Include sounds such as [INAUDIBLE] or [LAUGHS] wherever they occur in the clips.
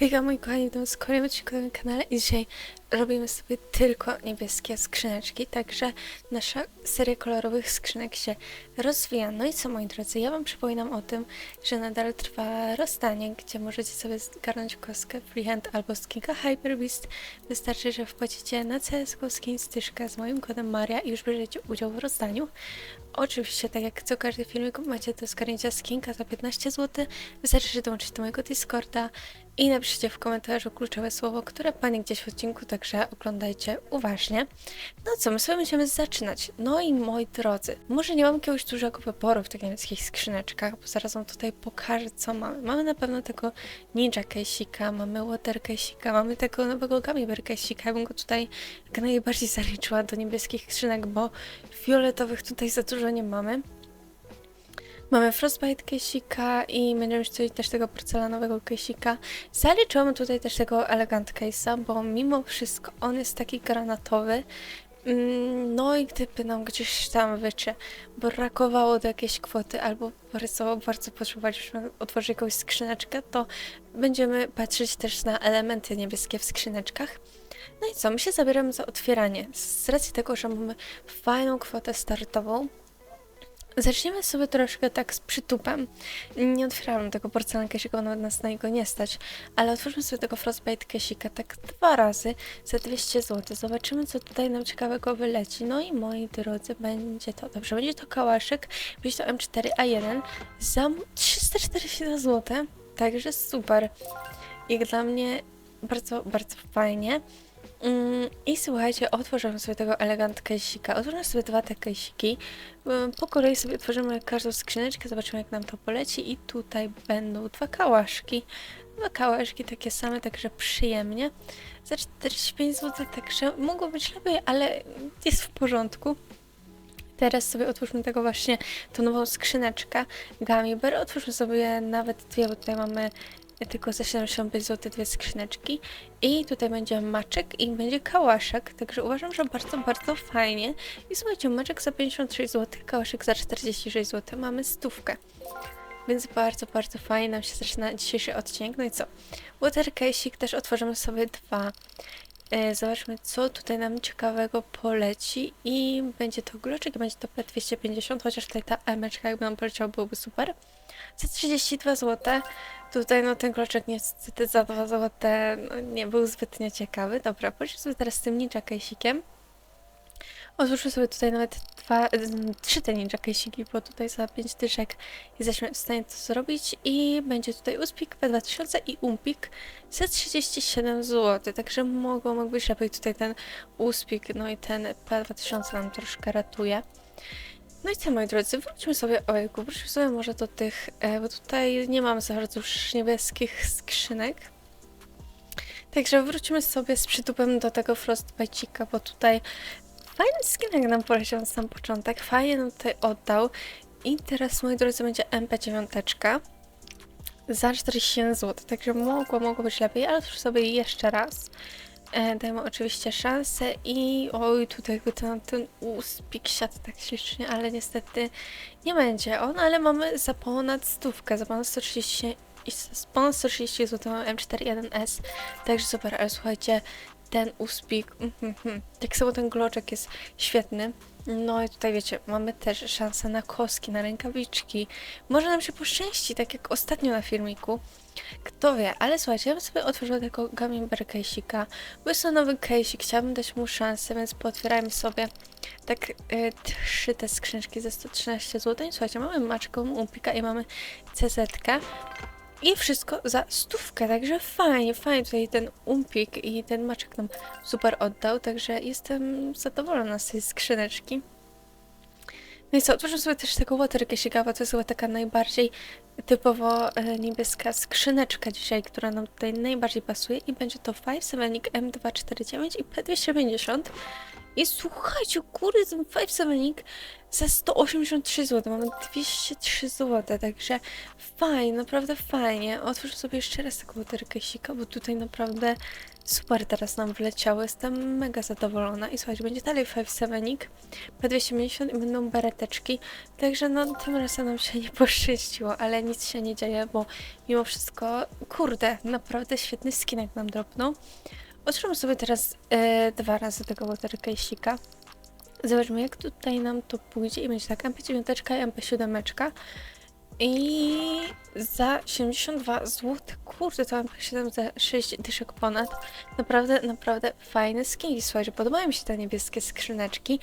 Hejka moi kochani, witam z kolejnym odcinku na kanale i dzisiaj robimy sobie tylko niebieskie skrzyneczki, także nasza seria kolorowych skrzynek się rozwija. No i co moi drodzy, ja wam przypominam o tym, że nadal trwa rozdanie, gdzie możecie sobie zgarnąć kostkę Freehand albo skinka Hyper Beast. Wystarczy, że wpłacicie na CSGO skin styżkę z moim kodem Maria i już bierzecie udział w rozdaniu. Oczywiście, tak jak co każdy filmik, macie do zgarnięcia skinka za 15 zł. Wystarczy, że dołączycie do mojego Discorda i napiszcie w komentarzu kluczowe słowo, które pani gdzieś w odcinku, także oglądajcie uważnie. No co, my sobie będziemy zaczynać. No i moi drodzy, może nie mam jakiegoś dużego wyboru w tych niemieckich skrzyneczkach, bo zaraz wam tutaj pokażę, co mamy. Mamy na pewno tego Ninja Case'ika, mamy Water Case'ika, mamy tego nowego Gummy Case'ika. Ja bym go tutaj jak najbardziej zaliczyła do niebieskich skrzynek, bo fioletowych tutaj za dużo nie mamy. Mamy Frostbite Case'ika i będziemy chcieli też tego porcelanowego case'ika. Zaliczyłam tutaj też tego Elegant Case'a, bo mimo wszystko on jest taki granatowy. Mm, No i gdyby nam gdzieś tam wycie, brakowało do jakiejś kwoty albo bardzo, bardzo potrzebowaliśmy otworzyć jakąś skrzyneczkę, to będziemy patrzeć też na elementy niebieskie w skrzyneczkach. No i co, my się zabieramy za otwieranie. Z racji tego, że mamy fajną kwotę startową, Zaczniemy sobie troszkę tak z przytupem. Nie otwierałam tego porcelanka, bo nawet nas na niego nie stać, ale otwórzmy sobie tego Frostbite Kesika tak dwa razy za 200 zł. Zobaczymy, co tutaj nam ciekawego wyleci. No i moi drodzy, będzie to, dobrze, będzie to kałaszek, będzie to M4A1 za 342 zł, także super. Jak dla mnie bardzo, bardzo fajnie. Mm, I słuchajcie, otworzymy sobie tego elegant case'ika. Otworzymy sobie dwa te case'iki. Mm, Po kolei sobie otworzymy każdą skrzyneczkę, zobaczymy jak nam to poleci. I tutaj będą dwa kałaszki. Dwa kałaszki takie same, także przyjemnie. Za 45 zł, także mogło być lepiej, ale jest w porządku. Teraz sobie otwórzmy tego właśnie, tą nową skrzyneczkę Gummy Bear. Otwórzmy sobie nawet dwie, bo tutaj mamy tylko za 75 zł dwie skrzyneczki. I tutaj będzie maczek i będzie kałaszek, także uważam, że bardzo, bardzo fajnie. I słuchajcie, maczek za 56 zł, kałaszek za 46 zł, mamy stówkę. Więc bardzo, bardzo fajnie nam się zaczyna dzisiejszy odcinek. No i co? Water case'ik też otworzymy sobie dwa. E, Zobaczmy, co tutaj nam ciekawego poleci. I będzie to gloczek, będzie to P250, chociaż tutaj ta emeczka jakby nam poleciała, byłoby super. Za 32 zł. Tutaj no ten kloczek niestety za 2 zł no, nie był zbytnio ciekawy. Dobra, polecimy sobie teraz z tym ninja case'ikiem. Otwórzmy sobie tutaj nawet dwa, mm, trzy te ninja case'iki, bo tutaj za 5 dyszek jesteśmy w stanie to zrobić. I będzie tutaj Uspik P2000 i Umpik za 37 zł. Także mogło, mógł lepiej tutaj ten Uspik, no i ten P2000 nam troszkę ratuje. No i co moi drodzy, wróćmy sobie, ojku, wróćmy sobie może do tych, e, bo tutaj nie mam za bardzo już niebieskich skrzynek. Także wróćmy sobie z przytupem do tego Frostbite'ika, bo tutaj fajny skinek nam poleciał na sam początek, fajnie nam tutaj oddał. I teraz, moi drodzy, będzie MP9 za 47 zł, także mogło, mogło być lepiej, ale już sobie jeszcze raz. E, dajmy oczywiście szansę i oj, tutaj jakby ten, ten uspik siadł tak ślicznie, ale niestety nie będzie on, ale mamy za ponad stówkę, za ponad 130, i z ponad 130 zł mamy M41S, także super, ale słuchajcie, ten uspik, mm, mm, mm, tak samo ten gloczek jest świetny. No i tutaj wiecie, mamy też szansę na koski, na rękawiczki. Może nam się poszczęści, tak jak ostatnio na filmiku. Kto wie, ale słuchajcie, ja bym sobie otworzyła tego Gummy Bear case'ika, bo jest to nowy case'ik, chciałabym dać mu szansę, więc pootwierajmy sobie tak y, trzy te skrzyneczki za 113 zł. I słuchajcie, mamy maczką Umpika i mamy CZ. -kę. I wszystko za stówkę, także fajnie, fajnie tutaj ten umpik i ten maczek nam super oddał, także jestem zadowolona z tej skrzyneczki. No i co, otworzymy sobie też tego water case'ika, bo to jest chyba taka najbardziej typowo e, niebieska skrzyneczka dzisiaj, która nam tutaj najbardziej pasuje i będzie to 5 Sevenik M249 i P250. I słuchajcie, kurde, ten 5 Sevenik za 183 zł. Mamy 203 zł, także fajnie, naprawdę fajnie. Otwórz sobie jeszcze raz taką butelkę sika, bo tutaj naprawdę super teraz nam wleciało. Jestem mega zadowolona. I słuchajcie, będzie dalej 5 Sevenik, P250 i będą bereteczki. Także no, tym razem nam się nie poszczęściło, ale nic się nie dzieje, bo mimo wszystko, kurde, naprawdę świetny skinek nam dropnął. Otwórzmy sobie teraz e, dwa razy tego watercase'ika. Zobaczmy, jak tutaj nam to pójdzie. I będzie tak, MP9 i MP7. I za 72 zł, kurde, to MP7 za 6 dyszek ponad. Naprawdę, naprawdę fajne skinki. Słuchajcie, podobają mi się te niebieskie skrzyneczki.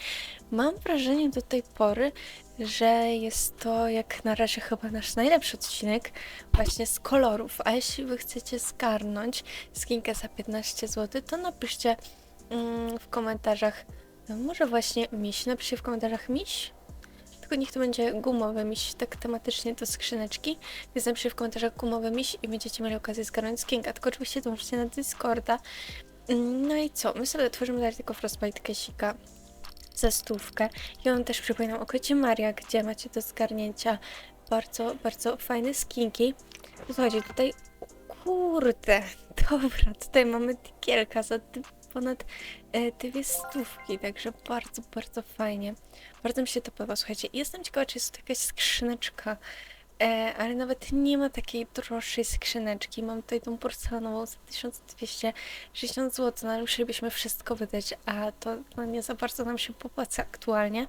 Mam wrażenie do tej pory, że jest to jak na razie chyba nasz najlepszy odcinek właśnie z kolorów. A jeśli wy chcecie zgarnąć skinkę za 15 zł, to napiszcie mm, w komentarzach, no może właśnie miś, napiszcie w komentarzach miś, tylko niech to będzie gumowy miś, tak tematycznie do skrzyneczki, więc napiszcie w komentarzach gumowy miś i będziecie mieli okazję zgarnąć skinkę, tylko oczywiście dołączcie na Discorda. Mm, No i co, my sobie otworzymy dalej tylko Frostbite Kesika za stówkę. I on też przypominam o kocie Maria, gdzie macie do zgarnięcia bardzo, bardzo fajne skinki. Słuchajcie, tutaj, kurde, [LAUGHS] dobra, tutaj mamy digielka za ponad e, dwie stówki, także bardzo, bardzo fajnie. Bardzo mi się to podoba, słuchajcie. Jestem ciekawa, czy jest tu jakaś skrzyneczka, e, ale nawet nie ma takiej droższej skrzyneczki. Mam tutaj tą porcelanową za 1260 zł, no ale musielibyśmy wszystko wydać, a to no, nie za bardzo nam się popłaca aktualnie.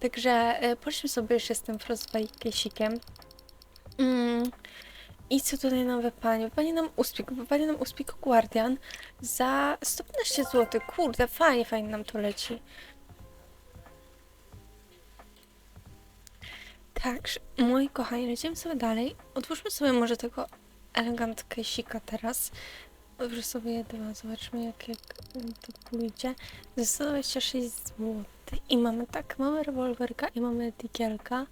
Także e, poszliśmy sobie jeszcze z tym Frostbite Kesikiem. Mm. I co tutaj nam wypanie? Wypanie nam uspik, wypanie nam uspik Guardian za 115 zł. Kurde, fajnie, fajnie nam to leci. Także, moi kochani, lecimy sobie dalej. Otwórzmy sobie może tego elegant case'ika teraz. Otwórzmy sobie dwa, zobaczmy jak, jak to pójdzie. Za 126 zł. I mamy tak, mamy rewolwerka i mamy digielka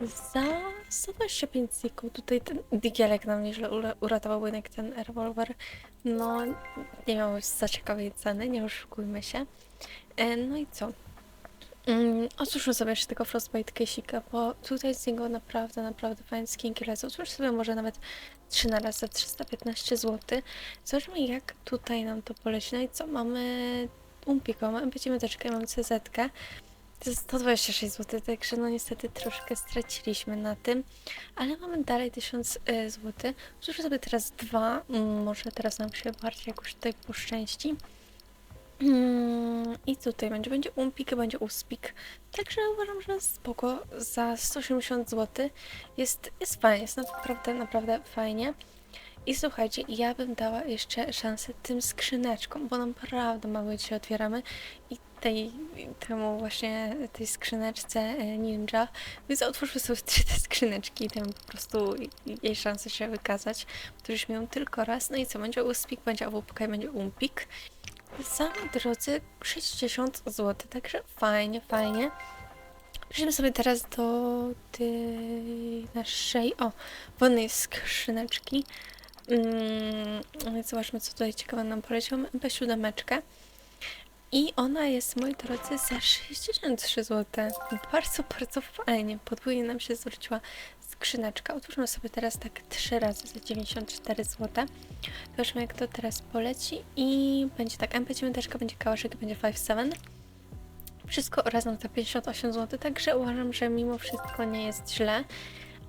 za 125 zł. Tutaj ten digielek nam nieźle ura- uratował, jednak ten rewolwer, no, nie miał za ciekawej ceny, nie oszukujmy się. E, no i co? Mm, sobie jeszcze tego Frostbite Case'ika, bo tutaj z niego naprawdę, naprawdę fajne skinki lecą. Otwórz sobie może nawet 3 na raz za 315 zł. Zobaczmy jak tutaj nam to poleci. No i co? Mamy Umpiko, mamy będziemy i mamy CZ. To jest 126 zł, także no niestety troszkę straciliśmy na tym, ale mamy dalej 1000 y, zł. Otwórzmy sobie teraz dwa, mm, może teraz nam się bardziej jakoś tutaj poszczęści. Mm, I tutaj będzie, będzie umpik, będzie uspik. Także uważam, że spoko. Za 180 zł jest, jest fajnie, jest naprawdę, naprawdę fajnie. I słuchajcie, ja bym dała jeszcze szansę tym skrzyneczkom, bo naprawdę mało dzisiaj otwieramy i tej, temu właśnie, tej skrzyneczce e, ninja. Więc otwórzmy sobie trzy [LAUGHS] te skrzyneczki i tam po prostu jej szansę się wykazać, któryś miał tylko raz. No i co, będzie uspik, będzie awupka i będzie umpik za drodzy 60 zł, także fajnie, fajnie. Przejdziemy sobie teraz do tej naszej, o, wolnej skrzyneczki. Mm, zobaczmy, co tutaj ciekawe nam poleciał. MP7. I ona jest, moi drodzy, za 63 zł. Bardzo, bardzo fajnie. Podwójnie nam się zwróciła skrzyneczka. Otwórzmy sobie teraz tak trzy razy za 94 zł. Zobaczmy jak to teraz poleci i będzie tak MP9, będzie kałaszek, będzie 5.7. Wszystko razem za 58 zł, także uważam, że mimo wszystko nie jest źle.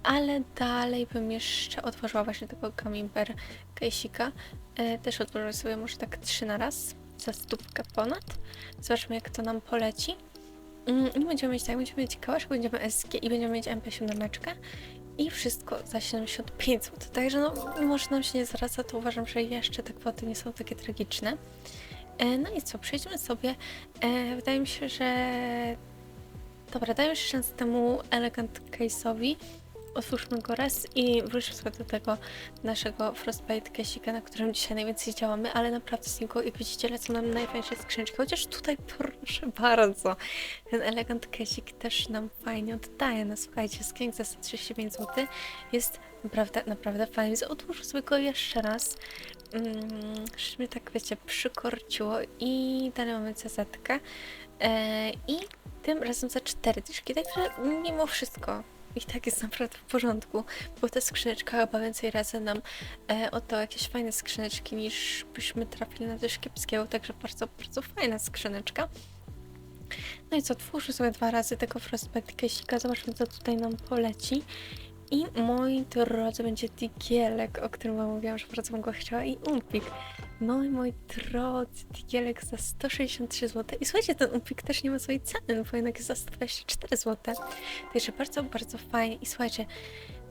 Ale dalej bym jeszcze otworzyła właśnie tego Camimber case'ika. E, też otworzę sobie może tak trzy na raz, za stówkę ponad. Zobaczmy jak to nam poleci. Mm, I będziemy mieć tak, będziemy mieć kałaszek, będziemy SG i będziemy mieć MP7 i wszystko za 75 zł. Także no, mimo że nam się nie zwraca, to uważam, że jeszcze te kwoty nie są takie tragiczne. E, no i co, przejdźmy sobie. E, wydaje mi się, że... Dobra, dajmy się szansę temu Elegant Case'owi. Otwórzmy go raz i wróćmy sobie do tego naszego Frostbite Case'ika, na którym dzisiaj najwięcej działamy, ale naprawdę z niego, jak widzicie, lecą nam najfajniejsze skrzyneczki. Chociaż tutaj, [LAUGHS] proszę bardzo, ten Elegant Case'ik też nam fajnie oddaje. No słuchajcie, skin za 135 zł jest naprawdę, naprawdę fajny. Więc otwórzmy sobie go jeszcze raz. mm, mnie tak wiecie, przykorciło i dalej mamy CZ. E, I tym razem za cztery dyszki, także mimo wszystko i tak jest naprawdę w porządku, bo ta skrzyneczka chyba więcej razy nam e, jakieś fajne skrzyneczki niż byśmy trafili na coś kiepskiego, także bardzo, bardzo fajna skrzyneczka. No i co, twórzę sobie dwa razy tego Frostbite Case'ika, zobaczmy co tutaj nam poleci. I moi drodzy, będzie Digielek, o którym wam mówiłam, że bardzo bym go chciała i Umpik. No i moi drodzy, Digielek za 163 zł. I słuchajcie, ten Umpik też nie ma swojej ceny, bo jednak jest za 124 zł. Także bardzo, bardzo fajnie. I słuchajcie,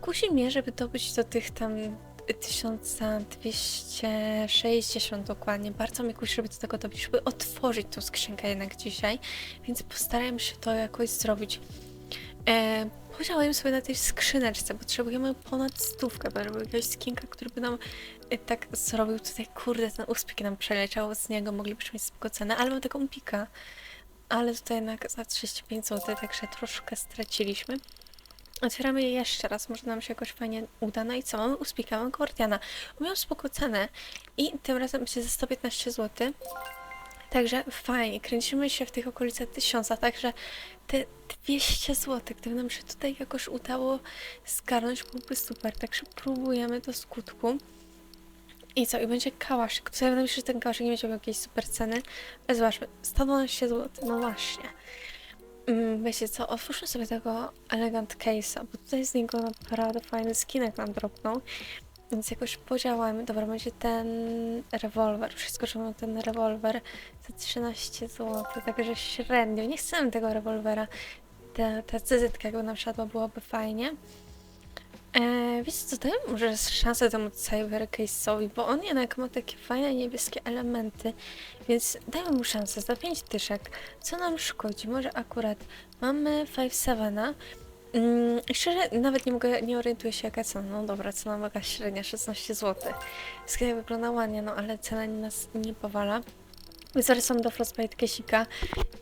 kusi mnie, żeby dobyć do tych tam 1260 dokładnie. Bardzo mnie kusi, żeby do tego dobić, żeby otworzyć tą skrzynkę jednak dzisiaj. Więc postarajmy się to jakoś zrobić. E, Podziałam sobie na tej skrzyneczce, potrzebujemy ponad stówkę, bo jakiegoś skinka, który by nam tak zrobił tutaj, kurde, ten uspik nam przeleciał z niego, moglibyśmy mieć spoko cenę, ale mam taką pika. Ale tutaj jednak za 35 zł, także troszkę straciliśmy. Otwieramy je jeszcze raz, może nam się jakoś fajnie uda. No i co? Mamy uspika, mamy Guardiana. Miał spoko cenę i tym razem będzie za 115 zł. Także fajnie, kręcimy się w tych okolicach 1000, także te 200 zł, gdyby nam się tutaj jakoś udało zgarnąć, byłoby super. Także próbujemy do skutku. I co? I będzie kałaszyk. Wydaje mi się, że ten kałaszyk nie będzie miał jakiejś super ceny. Ale zobaczmy, 112 zł, no właśnie. Mm, Wiecie co, otwórzmy sobie tego Elegant Case'a, bo tutaj z niego naprawdę fajny skinek nam dropnął. Więc jakoś podziałamy. Dobra, będzie ten rewolwer. Przeskoczymy na ten rewolwer za 13 zł, także średnio. Nie chcemy tego rewolwera. Ta, ta CZ jakby nam siadła, byłoby fajnie. Eee, co, dajmy może szansę temu Cyber Case'owi, bo on jednak ma takie fajne niebieskie elementy, więc dajmy mu szansę za 5 tyszek. Co nam szkodzi? Może akurat mamy 5-7, Mm, szczerze, nawet nie mogę, nie orientuję się jaka cena. No dobra, cena waga średnia 16 zł. Sklep wygląda ładnie, no ale cena nas nie powala. Są do Frostbite Kesika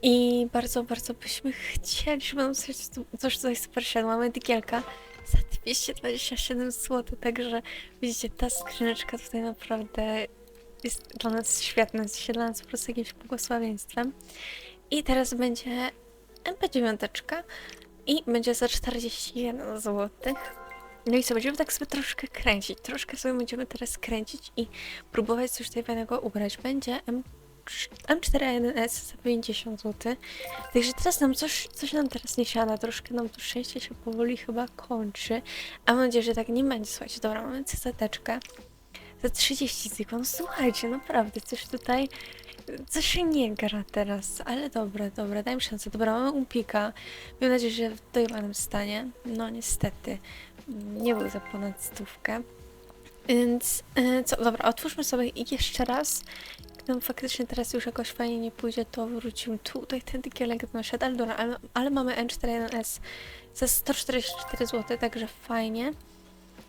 i bardzo, bardzo byśmy chcieli, żeby nam coś, coś tutaj super siadło. Mamy digielka za 227 zł, także widzicie, ta skrzyneczka tutaj naprawdę jest dla nas świetna, jest dla nas po prostu jakimś błogosławieństwem. I teraz będzie MP9 i będzie za 41 zł. No i co, będziemy tak sobie troszkę kręcić. Troszkę sobie będziemy teraz kręcić i próbować coś tutaj fajnego ubrać. Będzie M M41S za 50 zł. Także teraz nam coś, coś nam teraz nie siada. Troszkę nam to szczęście się powoli chyba kończy. A mam nadzieję, że tak nie będzie. Słuchajcie, dobra, mamy CZ-teczkę za 30 zł. No słuchajcie, naprawdę, coś tutaj coś się nie gra teraz, ale dobra, dobra, dajmy szansę. Dobra, mamy Umpika. Mam nadzieję, że w dojebanym stanie. No niestety, nie był za ponad stówkę. Więc e, co, dobra, otwórzmy sobie jeszcze raz. Jak nam faktycznie teraz już jakoś fajnie nie pójdzie, to wrócimy tutaj ten digielek na siad, ale dobra, ale, ale mamy N41S za 144 zł, także fajnie.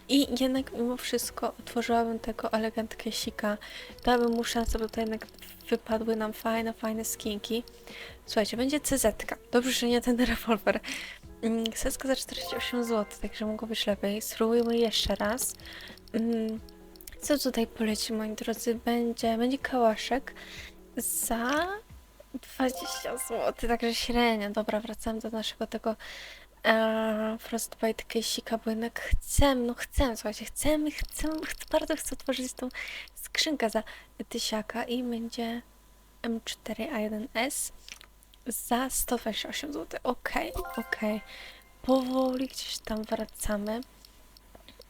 I jednak mimo wszystko otworzyłabym tego elegant kesika. Dałabym mu szansę, bo to jednak wypadły nam fajne, fajne skinki. Słuchajcie, będzie CZ. -ka. Dobrze, że nie ten rewolwer. Mm, Seska za 48 zł, także mogło być lepiej. Spróbujmy jeszcze raz. Mm, Co tutaj poleci, moi drodzy? Będzie, będzie kałaszek za 20 zł, także średnio. Dobra, wracamy do naszego tego e, Frostbite Case'ika, bo jednak chcemy, no chcemy, słuchajcie, chcemy, chcę, bardzo chcę otworzyć tą skrzynkę za tysiaka i będzie M4A1S za 128 zł. Okej, okej. Powoli gdzieś tam wracamy.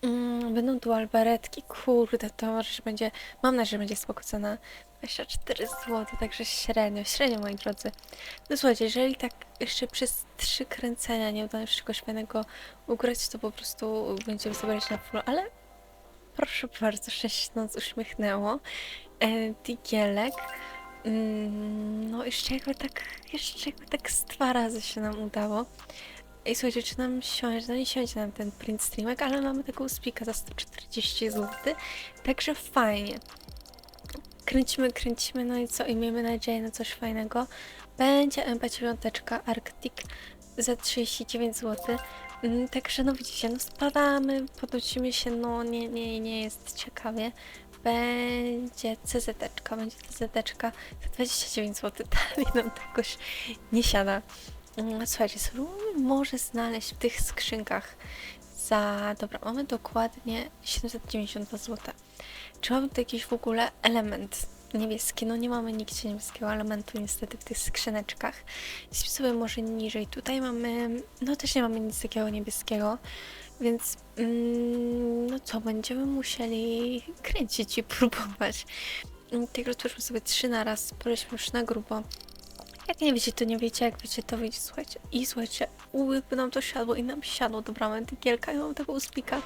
Mm, będą dual baretki, kurde, to może że będzie, mam nadzieję, że będzie spoko cena. 24 zł, także średnio, średnio moi drodzy. No słuchajcie, jeżeli tak jeszcze przez trzy kręcenia nie uda nam się czegoś fajnego ugrać, to po prostu będziemy zabierać na full, ale proszę bardzo, szczęście nas uśmiechnęło. E, Digielek. Mm, no jeszcze jakby tak, jeszcze jakby tak z dwa razy się nam udało. I słuchajcie, czy nam siądzie, no nie siądzie nam ten print streamek, ale mamy taką spika za 140 zł, także fajnie. Kręcimy, kręcimy, no i co? I miejmy nadzieję na coś fajnego. Będzie MP9 Arctic za 39 zł. Mm, Także no widzicie, no spadamy, podnosimy się, no nie, nie, nie jest ciekawie. będzie CZ, będzie CZ za 29 zł. [LAUGHS] Dalej nam to jakoś nie siada. Mm, Słuchajcie, spróbujmy może znaleźć w tych skrzynkach za... Dobra, mamy dokładnie 792 zł. Czy mamy tu jakiś w ogóle element niebieski? No nie mamy nigdzie niebieskiego elementu niestety w tych skrzyneczkach. Sobie może niżej. Tutaj mamy... No też nie mamy nic takiego niebieskiego. Więc mm, no co, będziemy musieli kręcić i próbować. Mm, Tego otwórzmy sobie trzy na raz, poleśmy już na grubo. Jak nie wiecie, to nie wiecie, jak wiecie, to wyjdzie, słuchajcie. I słuchajcie, ułyby nam to siadło i nam siadło. Dobra, mamy tygielka i mamy taką spika.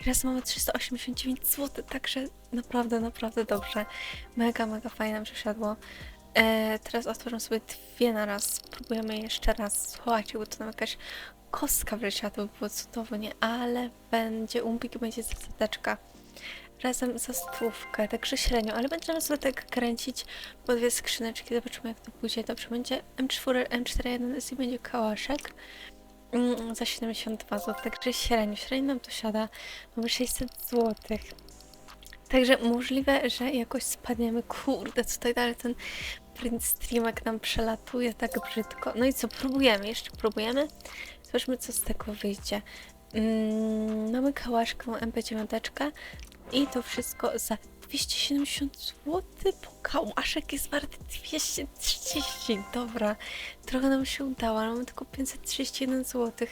I raz mamy 389 zł, także naprawdę, naprawdę dobrze. Mega, mega fajnie nam się siadło. E, teraz otworzę sobie dwie na raz. Spróbujemy jeszcze raz. Słuchajcie, bo to nam jakaś kostka wleciała, to by było cudownie, ale będzie umpik będzie zasadeczka razem za stówkę, także średnio, ale będziemy sobie tak kręcić po dwie skrzyneczki, zobaczymy jak to pójdzie. Dobrze, będzie M4, M41 i będzie kałaszek mm, za 72 zł, także średnio, średnio nam to siada, mamy 600 zł. Także możliwe, że jakoś spadniemy. Kurde, tutaj dalej ten print streamek nam przelatuje tak brzydko. No i co, próbujemy, jeszcze próbujemy. Zobaczmy, co z tego wyjdzie. Mm, mamy kałaszkę, MP9 i to wszystko za 270 zł, bo kałaszek jest warty 230. Dobra, trochę nam się udało, ale mamy tylko 531 zł.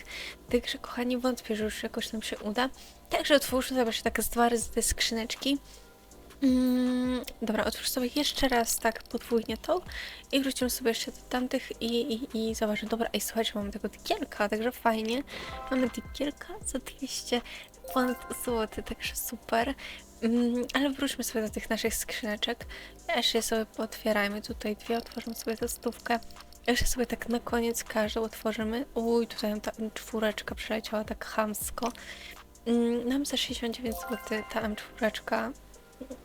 Także kochani, wątpię, że już jakoś nam się uda. Także otwórzmy sobie tak z dwa razy te skrzyneczki. Mm, dobra, otwórz sobie jeszcze raz tak podwójnie tą i wrócimy sobie jeszcze do tamtych i, i, i zobaczymy. Dobra, ej słuchajcie, mamy tego digielka, także fajnie. Mamy digielka za 200 ponad zł, także super. Mm, ale wróćmy sobie do tych naszych skrzyneczek. Jeszcze je sobie pootwierajmy. Tutaj dwie otworzymy sobie tę stówkę. Jeszcze sobie tak na koniec każdą otworzymy. Uj, tutaj ta czwóreczka przeleciała tak chamsko. Mm, nam za 69 zł ta M4.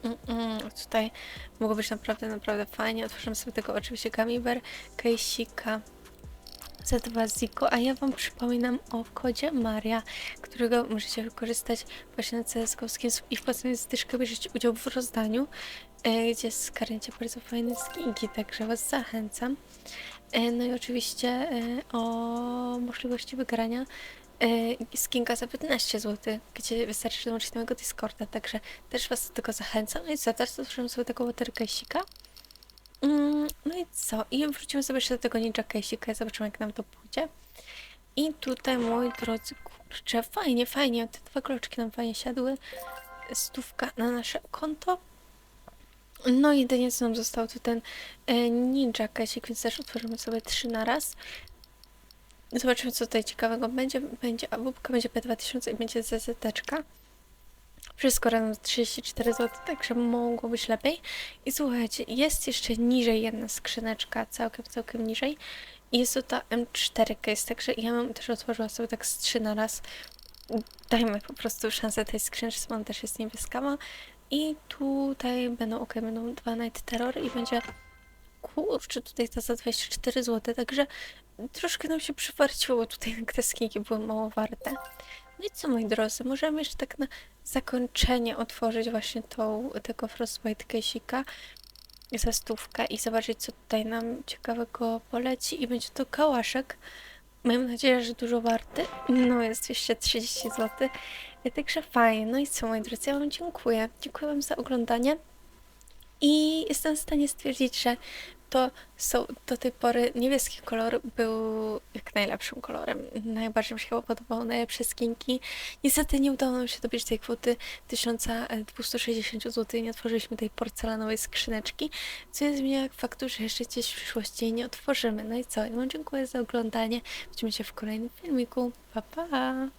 Mm, mm, tutaj mogło być naprawdę, naprawdę fajnie. Otworzymy sobie tego oczywiście Gamiber, Kejsika, za dwa Ziko, a ja Wam przypominam o kodzie Maria, którego możecie wykorzystać właśnie na CS-kowskim i wpłacając zdyszkę bierzecie udział w rozdaniu, e, gdzie skarniecie bardzo fajne skinki, także Was zachęcam. E, no i oczywiście e, o możliwości wygrania skinka za 15 zł, gdzie wystarczy dołączyć do mojego Discorda, także też Was do tego zachęcam. No i co, teraz otworzymy sobie taką watercase'ika. Mm, no i co? I wrócimy sobie jeszcze do tego ninja case'ika zobaczymy jak nam to pójdzie. I tutaj, moi drodzy, kurczę, fajnie, fajnie, te dwa kloczki nam fajnie siadły. Stówka na nasze konto. No jedynie co nam został to ten e, ninja case'ik, więc też otworzymy sobie trzy na raz. Zobaczymy co tutaj ciekawego będzie. Będzie AWP, będzie P2000 i będzie ZZ-teczka. Wszystko razem z 34 zł, także mogło być lepiej. I słuchajcie, jest jeszcze niżej jedna skrzyneczka, całkiem, całkiem niżej. I jest to ta M4 case, także ja bym też otworzyła sobie tak z 3 na raz. Dajmy po prostu szansę tej skrzyneczce, bo ona też jest niebieska. I tutaj będą, ok, będą dwa Night Terror i będzie kurczę, tutaj ta za 24 zł, także troszkę nam się przywarciło, tutaj te skinki były mało warte. No i co moi drodzy, możemy jeszcze tak na zakończenie otworzyć właśnie tą, tego Frostbite case'ika za stówkę i zobaczyć co tutaj nam ciekawego poleci i będzie to kałaszek. Mam nadzieję, że dużo warty. No jest 230 zł. Także fajnie. No i co moi drodzy, ja wam dziękuję. Dziękuję wam za oglądanie. I jestem w stanie stwierdzić, że to są do tej pory niebieski kolor był jak najlepszym kolorem. Najbardziej mi się chyba najlepsze skinki. Niestety nie udało nam się dobić tej kwoty 1260 zł i nie otworzyliśmy tej porcelanowej skrzyneczki, co nie zmienia faktu, że jeszcze gdzieś w przyszłości jej nie otworzymy. No i co? Ja wam dziękuję za oglądanie. Widzimy się w kolejnym filmiku. Pa, pa!